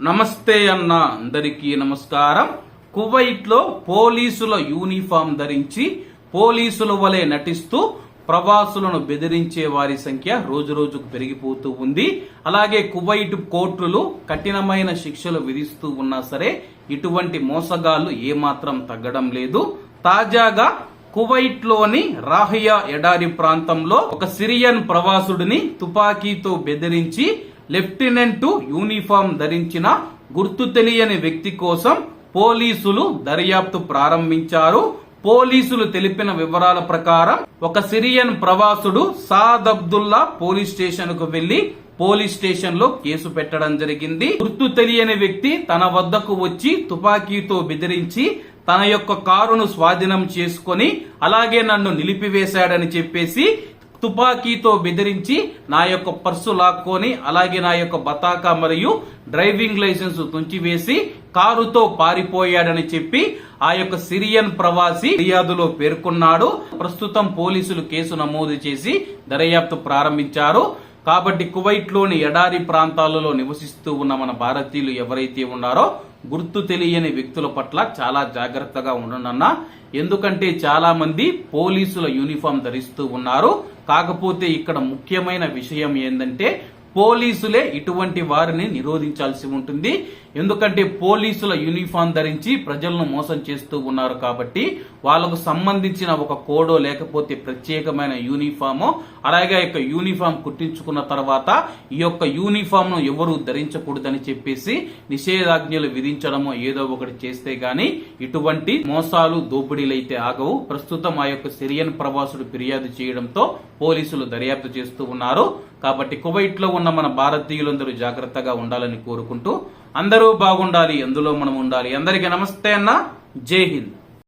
నమస్తే అన్న అందరికీ నమస్కారం. కువైట్లో పోలీసుల యూనిఫామ్ ధరించి పోలీసుల వలె నటిస్తూ ప్రవాసులను బెదిరించే వారి సంఖ్య రోజు రోజుకు పెరిగిపోతూ ఉంది. అలాగే కువైట్ కోర్టులు కఠినమైన శిక్షలు విధిస్తూ ఉన్నా సరే ఇటువంటి మోసగాళ్ళు ఏమాత్రం తగ్గడం లేదు. తాజాగా కువైట్లోని రాహియా ఎడారి ప్రాంతంలో ఒక సిరియన్ ప్రవాసుడిని తుపాకీతో బెదిరించి లెఫ్టినెంట్ యూనిఫామ్ ధరించిన గుర్తు తెలియని వ్యక్తి కోసం పోలీసులు దర్యాప్తు ప్రారంభించారు. పోలీసులు తెలిపిన వివరాల ప్రకారం ఒక సిరియన్ ప్రవాసుడు సాద్ అబ్దుల్లా పోలీస్ స్టేషన్కు వెళ్ళి పోలీస్ స్టేషన్లో కేసు పెట్టడం జరిగింది. గుర్తు తెలియని వ్యక్తి తన వద్దకు వచ్చి తుపాకీతో బెదిరించి తన యొక్క కారును స్వాధీనం చేసుకొని అలాగే నన్ను నిలిపివేశాడని చెప్పేసి తుపాకీతో బెదిరించి నా యొక్క పర్సు లాక్కొని అలాగే నా యొక్క బతాకా మరియు డ్రైవింగ్ లైసెన్స్ తుంచివేసి కారుతో పారిపోయాడని చెప్పి ఆ యొక్క సిరియన్ ప్రవాసి ఫిర్యాదులో పేర్కొన్నాడు. ప్రస్తుతం పోలీసులు కేసు నమోదు చేసి దర్యాప్తు ప్రారంభించారు. కాబట్టి కువైట్లోని ఎడారి ప్రాంతాలలో నివసిస్తూ ఉన్న మన భారతీయులు ఎవరైతే ఉన్నారో గుర్తు తెలియని వ్యక్తుల పట్ల చాలా జాగ్రత్తగా ఉండనన్నా ఎందుకంటే చాలా మంది పోలీసుల యూనిఫామ్ ధరిస్తూ ఉన్నారు. కాకపోతే ఇక్కడ ముఖ్యమైన విషయం ఏంటంటే పోలీసులే ఇటువంటి వారిని నిరోధించాల్సి ఉంటుంది. ఎందుకంటే పోలీసుల యూనిఫామ్ ధరించి ప్రజలను మోసం చేస్తూ ఉన్నారు కాబట్టి వాళ్ళకు సంబంధించిన ఒక కోడో లేకపోతే ప్రత్యేకమైన యూనిఫామో అలాగే యొక్క యూనిఫామ్ కుట్టించుకున్న తర్వాత ఈ యొక్క యూనిఫామ్ను ఎవరు ధరించకూడదని చెప్పేసి నిషేధాజ్ఞలు విధించడమో ఏదో ఒకటి చేస్తే గాని ఇటువంటి మోసాలు దోపిడీలు అయితే ఆగవు. ప్రస్తుతం ఆ యొక్క సిరియన్ ప్రవాసుడు ఫిర్యాదు చేయడంతో పోలీసులు దర్యాప్తు చేస్తూ ఉన్నారు. కాబట్టి కువైట్లో ఉన్న మన భారతీయులందరూ జాగ్రత్తగా ఉండాలని కోరుకుంటూ అందరూ బాగుండాలి ఎందులో మనం ఉండాలి. అందరికీ నమస్తే అన్న. జై హింద్.